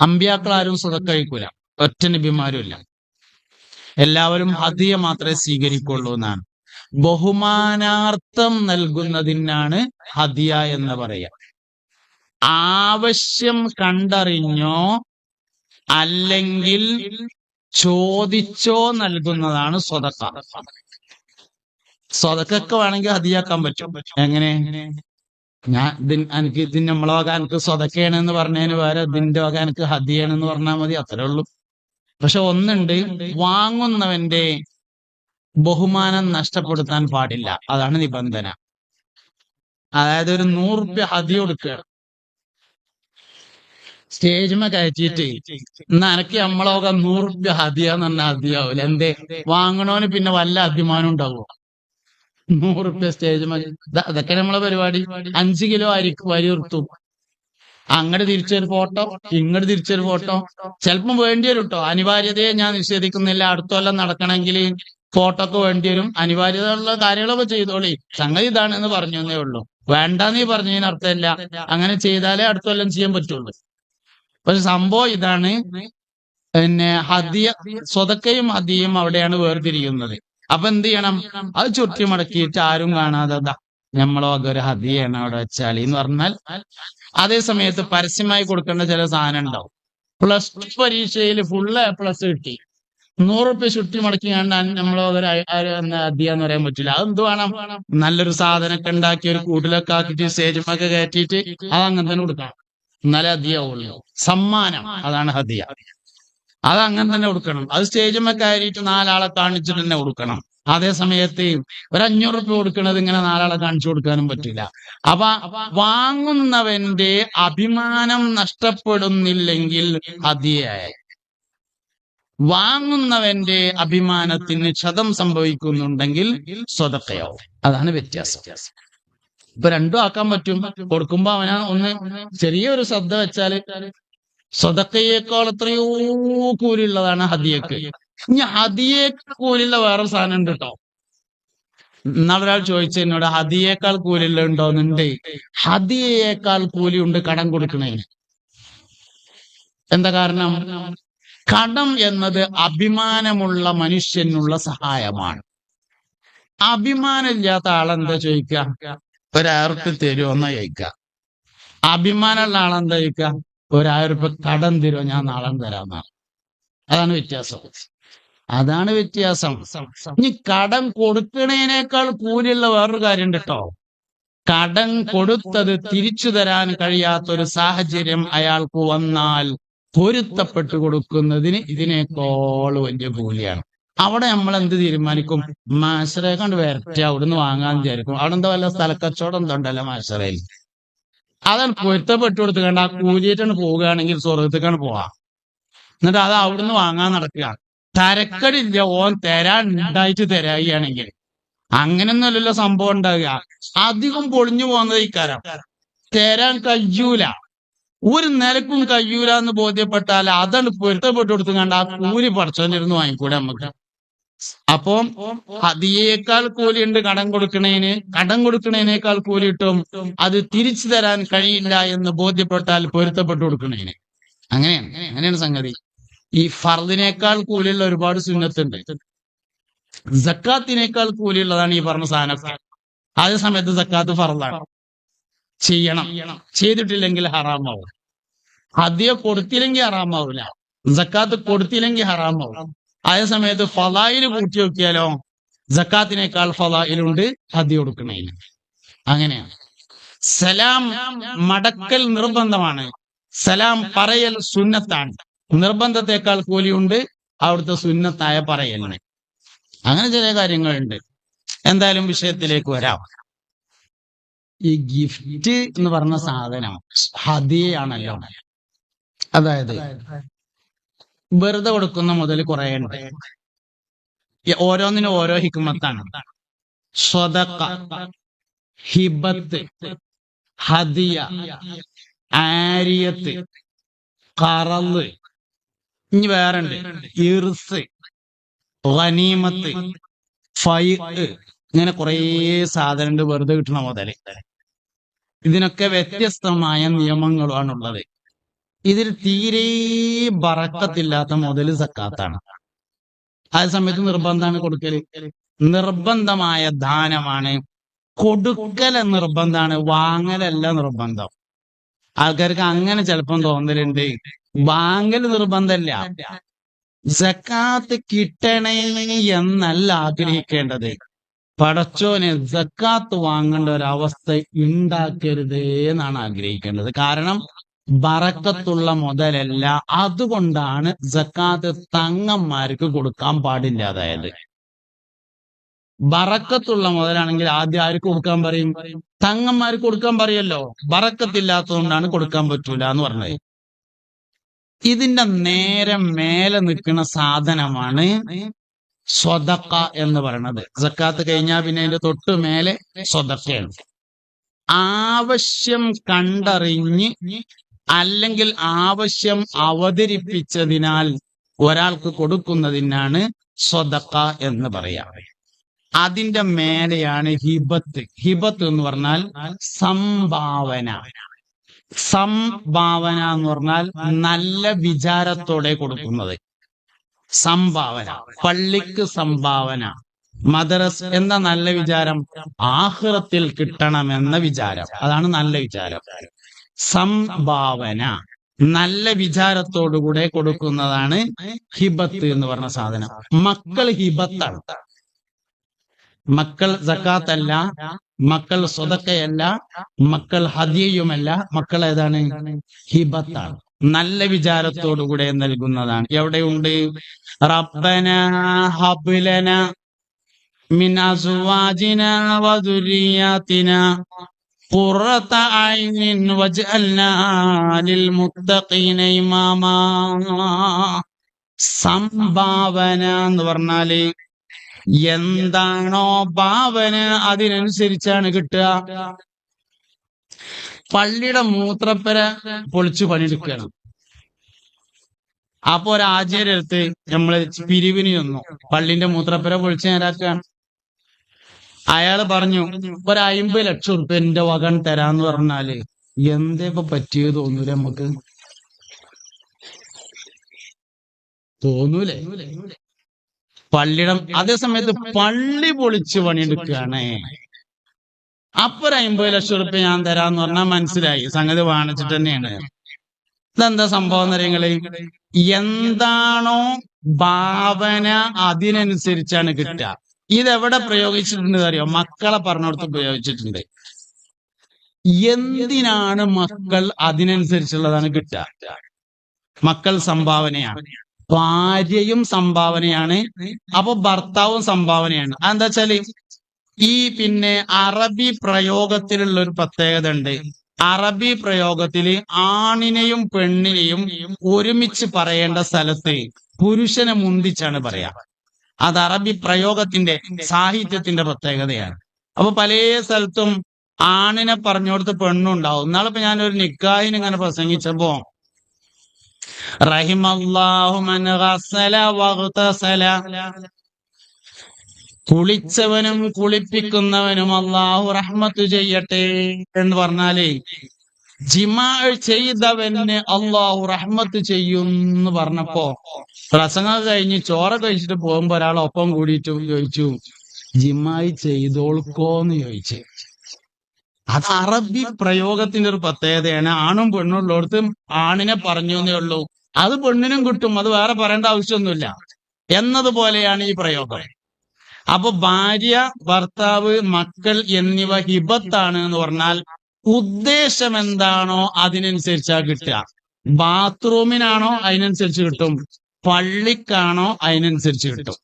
അമ്പ്യാക്കൾ ആരും സുഖക്കഴിക്കൂല കഴിക്കൂല. ഒറ്റ നബിമാരും ഇല്ല. എല്ലാവരും ഹദിയ മാത്രമേ സ്വീകരിക്കുള്ളൂ എന്നാണ്. ബഹുമാനാർത്ഥം നൽകുന്നതിനാണ് ഹദിയ എന്ന് പറയുക. ആവശ്യം കണ്ടറിഞ്ഞോ അല്ലെങ്കിൽ ചോദിച്ചോ നൽകുന്നതാണ് സ്വതക്ക. സ്വതക്കൊക്കെ വേണമെങ്കിൽ ഹദിയാക്കാൻ പറ്റും. എങ്ങനെ? ഞാൻ എനിക്ക് ഇതിന് നമ്മളെ വക എനിക്ക് സ്വതക്കയാണെന്ന് പറഞ്ഞതിന് വേറെ ഇതിന്റെ വക എനിക്ക് ഹദിയാണെന്ന് പറഞ്ഞാൽ മതി അത്രേ ഉള്ളൂ. പക്ഷെ ഒന്നുണ്ട് വാങ്ങുന്നവന്റെ ബഹുമാനം നഷ്ടപ്പെടുത്താൻ പാടില്ല. അതാണ് നിബന്ധന. അതായത് ഒരു നൂറുപ്യ ഹതി കൊടുക്കുക സ്റ്റേജിമ കയറ്റിയിട്ട് എന്നാ എനക്ക് നമ്മളൊക്കെ നൂറുപ്യ ഹതിയാന്ന് പറഞ്ഞാൽ ഹതിയാവൂല എന്തേ? വാങ്ങണോന് പിന്നെ വല്ല അഭിമാനം ഉണ്ടാവുമോ നൂറുപ്യ സ്റ്റേജ് മതി. അതൊക്കെ നമ്മളെ പരിപാടി. അഞ്ച് കിലോ അരി വരി നിർത്തും അങ്ങോട്ട് തിരിച്ചൊരു ഫോട്ടോ ഇങ്ങോട്ട് തിരിച്ചൊരു ഫോട്ടോ. ചിലപ്പം വേണ്ടി വരും കേട്ടോ അനിവാര്യതയെ ഞാൻ നിഷേധിക്കുന്നില്ല. അടുത്ത കൊല്ലം നടക്കണമെങ്കിൽ ഫോട്ടോ ഒക്കെ വേണ്ടി വരും അനിവാര്യതയുള്ള കാര്യങ്ങളൊക്കെ ചെയ്തോളി. സംഗതി ഇതാണെന്ന് പറഞ്ഞു എന്നേ ഉള്ളൂ ഈ പറഞ്ഞതിന് അർത്ഥമില്ല. അങ്ങനെ ചെയ്താലേ അടുത്ത കൊല്ലം ചെയ്യാൻ പറ്റുള്ളൂ. പക്ഷെ സംഭവം ഇതാണ്. പിന്നെ ഹദിയ സ്വതക്കയും ഹദിയും അവിടെയാണ് വേർതിരിക്കുന്നത് അപ്പൊ എന്ത് ചെയ്യണം? അത് ചുറ്റി മടക്കിയിട്ട് ആരും കാണാതെ. നമ്മളോ ഒരു ഹതിയാണ് അവിടെ വെച്ചാൽ എന്ന് പറഞ്ഞാൽ അതേ സമയത്ത് പരസ്യമായി കൊടുക്കേണ്ട ചില സാധനം ഉണ്ടാവും. പ്ലസ് ടു പരീക്ഷയിൽ ഫുള്ള് എ പ്ലസ് കിട്ടി. നൂറ് റുപ്യ ചുറ്റി മടക്കി കണ്ടാൽ നമ്മളോ ഒരു എന്ന് പറയാൻ പറ്റില്ല. അതെന്ത് വേണം? നല്ലൊരു സാധനമൊക്കെ ഉണ്ടാക്കി ഒരു കൂട്ടിലൊക്കെ ആക്കിയിട്ട് സ്റ്റേജുമൊക്കെ കയറ്റിയിട്ട് അത് അങ്ങനെ തന്നെ കൊടുക്കണം. എന്നാലേ ഹദിയാവുള്ളൂ സമ്മാനം. അതാണ് ഹദിയ അത് അങ്ങനെ തന്നെ കൊടുക്കണം. അത് സ്റ്റേജുമ്മ കയറിയിട്ട് നാലാളെ കാണിച്ചിട്ട് തന്നെ കൊടുക്കണം. അതേ സമയത്ത് ഒരു അഞ്ഞൂറ് റുപ്യ കൊടുക്കണത് ഇങ്ങനെ നാലാളെ കാണിച്ചു കൊടുക്കാനും പറ്റില്ല. അപ്പൊ വാങ്ങുന്നവന്റെ അഭിമാനം നഷ്ടപ്പെടുന്നില്ലെങ്കിൽ അതിയായ. വാങ്ങുന്നവന്റെ അഭിമാനത്തിന് ക്ഷതം സംഭവിക്കുന്നുണ്ടെങ്കിൽ സ്വതക്കയാവും അതാണ് വ്യത്യാസം. ഇപ്പൊ രണ്ടും ആക്കാൻ പറ്റും. കൊടുക്കുമ്പോ അവനാ ഒന്ന് ചെറിയൊരു ശ്രദ്ധ വെച്ചാൽ സ്വതക്കയേക്കാൾ എത്രയോ കൂലുള്ളതാണ് ഹദിയക്ക്. ഇനി ഹദിയേക്കാൾ കൂലുള്ള വേറെ സാധനം ഉണ്ട് കേട്ടോ ഇന്നാളൊരാൾ ചോദിച്ചു എന്നോട് ഹദിയേക്കാൾ കൂലിയുള്ള ഉണ്ടോന്നുണ്ട് ഹദിയേക്കാൾ ഉണ്ട് കടം കൊടുക്കണേന് എന്താ കാരണം? കടം എന്നത് അഭിമാനമുള്ള മനുഷ്യനുള്ള സഹായമാണ്. അഭിമാനമില്ലാത്ത ആളെന്താ ചോദിക്കുക ഒരു റുപ്യ തരുമോ എന്നാ ചോദിക്കുക അഭിമാനമുള്ള ആളെന്താ ചോദിക്കുക ഒരായിരം രൂപ കടം തരുമോ ഞാൻ നാളെ തരാമെന്നാണ് അതാണ് വ്യത്യാസം. അതാണ് വ്യത്യാസം. ഇനി കടം കൊടുക്കണേനേക്കാൾ കൂലിയുള്ള വേറൊരു കാര്യം കേട്ടോ. കടം കൊടുത്തത് തിരിച്ചു തരാൻ കഴിയാത്ത ഒരു സാഹചര്യം അയാൾക്ക് വന്നാൽ പൊരുത്തപ്പെട്ടു കൊടുക്കുന്നതിന് ഇതിനേക്കാൾ വലിയ കൂലിയാണ്. അവിടെ നമ്മൾ എന്ത് തീരുമാനിക്കും? മാശ്രയെ കണ്ട് വരട്ടെ. അവിടുന്ന് വാങ്ങാൻ വിചാരിക്കും. അവിടെ എന്താ വല്ല സ്ഥലക്കച്ചവടം എന്തോ മാഷറയിൽ അതാണ് പൊരുത്തപ്പെട്ടു കൊടുത്ത് കണ്ട് ആ കൂലിയിട്ടാണ് പോവുകയാണെങ്കിൽ സ്വർഗത്തേക്കാണ് പോവാ. എന്നിട്ട് അത് അവിടുന്ന് വാങ്ങാൻ നടക്കുക. തരക്കടില്ല ഓൻ തരാൻ ഉണ്ടായിട്ട് തരാവുകയാണെങ്കിൽ അങ്ങനെയൊന്നുമല്ലല്ലോ സംഭവം ഉണ്ടാകുക അധികം പൊളിഞ്ഞു പോകുന്നത് ഇക്കാരം തരാൻ കഴിയൂല. ഒരു നിലക്കും കഴിയൂല എന്ന് ബോധ്യപ്പെട്ടാൽ അതാണ് പൊരുത്തപ്പെട്ടു കൊടുത്തുകൊണ്ട് ആ കൂലി പഠിച്ചോണ്ടിരുന്ന് വാങ്ങിക്കൂടെ നമുക്ക്. അപ്പം ഹദിയേക്കാൾ കൂലിയുണ്ട് കടം കൊടുക്കണേന്. കടം കൊടുക്കണേനേക്കാൾ കൂലി കിട്ടും അത് തിരിച്ചു തരാൻ കഴിയില്ല എന്ന് ബോധ്യപ്പെട്ടാൽ പൊരുത്തപ്പെട്ടു കൊടുക്കണേന്. അങ്ങനെയാണ്. അങ്ങനെയാണ് സംഗതി. ഈ ഫർദിനേക്കാൾ കൂലിയുള്ള ഒരുപാട് സുന്നത്തുണ്ട്. ജക്കാത്തിനേക്കാൾ കൂലിയുള്ളതാണ് ഈ പറഞ്ഞ സാധനം. അതേ സമയത്ത് ജക്കാത്ത് ഫർദാണ്. ചെയ്യണം. ചെയ്തിട്ടില്ലെങ്കിൽ ഹറാമാവും. ഹദിയ കൊടുത്തില്ലെങ്കിൽ ഹറാമാവില്ല. ജക്കാത്ത് കൊടുത്തില്ലെങ്കിൽ ഹറാമാവും. അതേ സമയത്ത് ഫലായിൽ കൂട്ടി നോക്കിയാലോ ജക്കാത്തിനേക്കാൾ ഫലായിലുണ്ട് ഹദിയ കൊടുക്കണേന് അങ്ങനെയാണ്. സലാം മടക്കൽ നിർബന്ധമാണ്. സലാം പറയൽ സുന്നത്താണ്. നിർബന്ധത്തെക്കാൾ കൂലിയുണ്ട് അവിടുത്തെ സുന്നത്തായ പറയലാണ് അങ്ങനെ ചില കാര്യങ്ങളുണ്ട്. എന്തായാലും വിഷയത്തിലേക്ക് വരാം. ഈ ഗിഫ്റ്റ് എന്ന് പറഞ്ഞ സാധനം ഹദിയാണല്ലോ അതായത് വെറുതെ കൊടുക്കുന്ന മുതൽ കുറേ ഉണ്ട്. ഓരോന്നിനും ഓരോ ഹിക്മത്താണ്. സ്വതക്ക ഹിബത്ത് ഹദിയ ആരിയത്ത് കറൽ ഇനി വേറെ ഉണ്ട്. ഇർസ് വനീമത്ത് ഫൈ ഇങ്ങനെ കുറേ സാധനം ഉണ്ട് വെറുതെ കിട്ടണ മുതൽ. ഇതിനൊക്കെ വ്യത്യസ്തമായ നിയമങ്ങളാണുള്ളത് ഇതിൽ തീരെ ബറക്കത്തില്ലാത്ത മുതൽ സക്കാത്താണ്. ആ സമയത്ത് നിർബന്ധമാണ് കൊടുക്കൽ. നിർബന്ധമായ ദാനമാണ് കൊടുക്കൽ നിർബന്ധമാണ് വാങ്ങലല്ല നിർബന്ധം. ആൾക്കാർക്ക് അങ്ങനെ ചിലപ്പം തോന്നലുണ്ട്. വാങ്ങൽ നിർബന്ധമല്ല സക്കാത്ത് കിട്ടണേ എന്നല്ല ആഗ്രഹിക്കേണ്ടത്. പടച്ചോനെ സക്കാത്ത് വാങ്ങേണ്ട ഒരവസ്ഥ ഉണ്ടാക്കരുതേ എന്നാണ് ആഗ്രഹിക്കേണ്ടത്. കാരണം ബറക്കത്തുള്ള മുതലല്ല. അതുകൊണ്ടാണ് ജക്കാത്ത് തങ്ങന്മാർക്ക് കൊടുക്കാൻ പാടില്ലാതായത് ബറക്കത്തുള്ള മുതലാണെങ്കിൽ ആദ്യം ആർക്ക് കൊടുക്കാൻ പറയും? തങ്ങന്മാർക്ക് കൊടുക്കാൻ പറയല്ലോ. ബറക്കത്തില്ലാത്തതുകൊണ്ടാണ് കൊടുക്കാൻ പറ്റൂല എന്ന് പറഞ്ഞത്. ഇതിന്റെ നേരെ മേലെ നിൽക്കുന്ന സാധനമാണ് സ്വതക്ക എന്ന് പറയുന്നത് ജക്കാത്ത് കഴിഞ്ഞാൽ പിന്നെ അതിന്റെ തൊട്ട് മേലെ സ്വതക്കയാണ് ആവശ്യം കണ്ടറിഞ്ഞ് അല്ലെങ്കിൽ ആവശ്യം അവതരിപ്പിച്ചതിനാൽ ഒരാൾക്ക് കൊടുക്കുന്നതിനാണ് സ്വതക്ക എന്ന് പറയാം. അതിന്റെ മേലെയാണ് ഹിബത്ത്. ഹിബത്ത് എന്ന് പറഞ്ഞാൽ സംഭാവന. സംഭാവന എന്ന് പറഞ്ഞാൽ നല്ല വിചാരത്തോടെ കൊടുക്കുന്നത്. സംഭാവന. പള്ളിക്ക് സംഭാവന. മദ്രസ് എന്ന നല്ല വിചാരം? ആഹ്റത്തിൽ കിട്ടണമെന്ന വിചാരം. അതാണ് നല്ല വിചാരം. സംഭാവന. നല്ല വിചാരത്തോടുകൂടെ കൊടുക്കുന്നതാണ് ഹിബത്ത് എന്ന് പറഞ്ഞ സാധനം. മക്കൾ ഹിബത്താണ്. മക്കൾ സക്കാത്തല്ല മക്കൾ സ്വതക്കയല്ല മക്കൾ ഹദിയയുമല്ല മക്കൾ ഏതാണ്? ഹിബത്താണ്. നല്ല വിചാരത്തോടുകൂടെ നൽകുന്നതാണ്. എവിടെയുണ്ട്? റബ്ബന ഹബുലന മിനസുവാജിന വധുരിയാത്തിന സംഭാവന എന്ന് പറഞ്ഞാൽ എന്താണോ ഭാവന അതിനനുസരിച്ചാണ് കിട്ടുക. പള്ളിയുടെ മൂത്രപ്പര പൊളിച്ചു പണിയെടുക്കുകയാണ്. അപ്പൊ ഒരാചാര്യടുത്ത് നമ്മൾ പിരിവിന് ചെന്നു. പള്ളിന്റെ മൂത്രപ്പര പൊളിച്ചു നേരാക്കുകയാണ്. അയാൾ പറഞ്ഞു ഒരു അയിമ്പത് ലക്ഷം ഉറുപ്പ്യ എന്റെ വകൻ തരാന്ന് പറഞ്ഞാൽ എന്തേ ഇപ്പൊ പറ്റിയത് തോന്നൂല നമുക്ക് തോന്നൂലേ? പള്ളിയുടെ അതേ സമയത്ത് പള്ളി പൊളിച്ച് പണിയെടുക്കുകയാണ് അപ്പൊ ഒരു അമ്പത് ലക്ഷം റുപ്യ ഞാൻ തരാന്ന് പറഞ്ഞാൽ മനസ്സിലായി. സംഗതി വാണിച്ചിട്ട് തന്നെയാണ്. ഇതെന്താ സംഭവം എന്നറിയങ്ങൾ എന്താണോ ഭാവന അതിനനുസരിച്ചാണ് കിട്ടുക. ഇതെവിടെ പ്രയോഗിച്ചിട്ടുണ്ട് അറിയോ മക്കളെ പറഞ്ഞിടത്ത് പ്രയോഗിച്ചിട്ടുണ്ട്. എന്തിനാണ് മക്കൾ അതിനനുസരിച്ചുള്ളതാണ് കിട്ടുക? മക്കൾ സംഭാവനയാണ്. ഭാര്യയും സംഭാവനയാണ്. അപ്പൊ ഭർത്താവും സംഭാവനയാണ്. അതെന്താ വെച്ചാൽ ഈ പിന്നെ അറബി പ്രയോഗത്തിലുള്ള ഒരു പ്രത്യേകത ഉണ്ട്. അറബി പ്രയോഗത്തിൽ ആണിനെയും പെണ്ണിനെയും ഒരുമിച്ച് പറയേണ്ട സ്ഥലത്ത് പുരുഷനെ മുന്തിച്ചാണ് പറയാ. അത് അറബി പ്രയോഗത്തിന്റെ സാഹിത്യത്തിന്റെ പ്രത്യേകതയാണ്. അപ്പൊ പല സ്ഥലത്തും ആണിനെ പറഞ്ഞുകൊടുത്ത് പെണ്ണുണ്ടാവും. നാളിപ്പോ ഞാനൊരു നിക്കാഹിന് ഇങ്ങനെ പ്രസംഗിച്ചപ്പോ കുളിച്ചവനും കുളിപ്പിക്കുന്നവനും അള്ളാഹു റഹ്മത്ത് ചെയ്യട്ടെ എന്ന് പറഞ്ഞാലേ ജിമാ ചെയ്തവന് അള്ളാഹു റഹ്മത്ത് ചെയ്യും എന്ന് പറഞ്ഞപ്പോ പ്രസംഗം കഴിഞ്ഞ് ചോറ കഴിച്ചിട്ട് പോകുമ്പോ ഒരാൾ ഒപ്പം കൂടിയിട്ട് ചോദിച്ചു ജിമായി ചെയ്തോൾക്കോന്ന് ചോദിച്ചു. അത് അറബി പ്രയോഗത്തിന്റെ ഒരു പ്രത്യേകതയാണ്. ആണും പെണ്ണും ഉള്ളിടത്ത് ആണിനെ പറഞ്ഞു എന്നേ ഉള്ളൂ. അത് പെണ്ണിനും കിട്ടും അത് വേറെ പറയേണ്ട ആവശ്യമൊന്നുമില്ല എന്നതുപോലെയാണ് ഈ പ്രയോഗം. അപ്പൊ ഭാര്യ ഭർത്താവ് മക്കൾ എന്നിവ ഹിബത്താണ് എന്ന് പറഞ്ഞാൽ ഉദ്ദേശം എന്താണോ അതിനനുസരിച്ചാ കിട്ടുക. ബാത്റൂമിനാണോ അതിനനുസരിച്ച് കിട്ടും. പള്ളിക്കാണോ അതിനനുസരിച്ച് കിട്ടും.